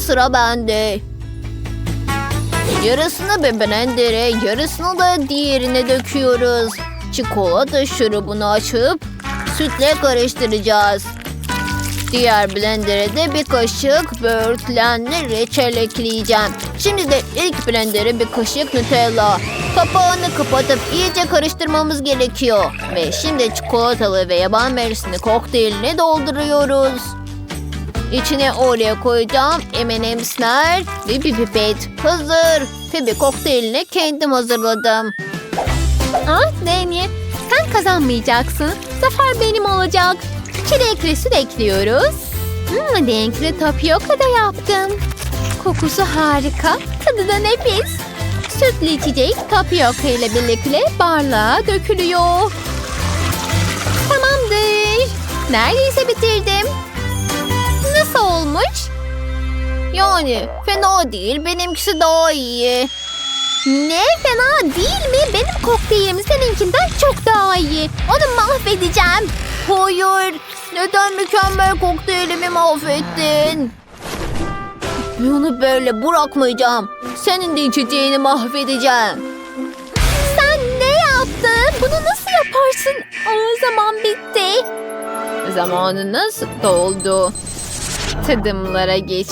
Sıra bende. Yarısını bir blendere, yarısını da diğerine döküyoruz. Çikolata şurubunu açıp sütle karıştıracağız. Diğer blendere de bir kaşık böğürtlenli reçel ekleyeceğim. Şimdi de ilk blendere bir kaşık Nutella. Kapağını kapatıp iyice karıştırmamız gerekiyor. Ve şimdi çikolatalı ve yaban mersini kokteylini dolduruyoruz. İçine Oreo koyacağım, M&M'sler ve bir pipet. Hazır. Tabii kokteylini kendim hazırladım. Ah Dani sen kazanmayacaksın. Zafer benim olacak. Çilekli süt ekliyoruz. Hmm, renkli tapioka da yaptım. Kokusu harika. Tadı da nefis. Sütlü içecek tapioka ile birlikte barlığa dökülüyor. Tamamdır. Neredeyse bitirdim. Olmuş? Yani fena değil, benimkisi daha iyi. Ne fena değil mi? Benim kokteylim seninkinden çok daha iyi. Onu mahvedeceğim. Hayır, neden mükemmel kokteylimi mahvettin? Bunu böyle bırakmayacağım. Senin de içeceğini mahvedeceğim. Sen ne yaptın? Bunu nasıl yaparsın? O zaman bitti. Zamanınız doldu. Tadımlara geç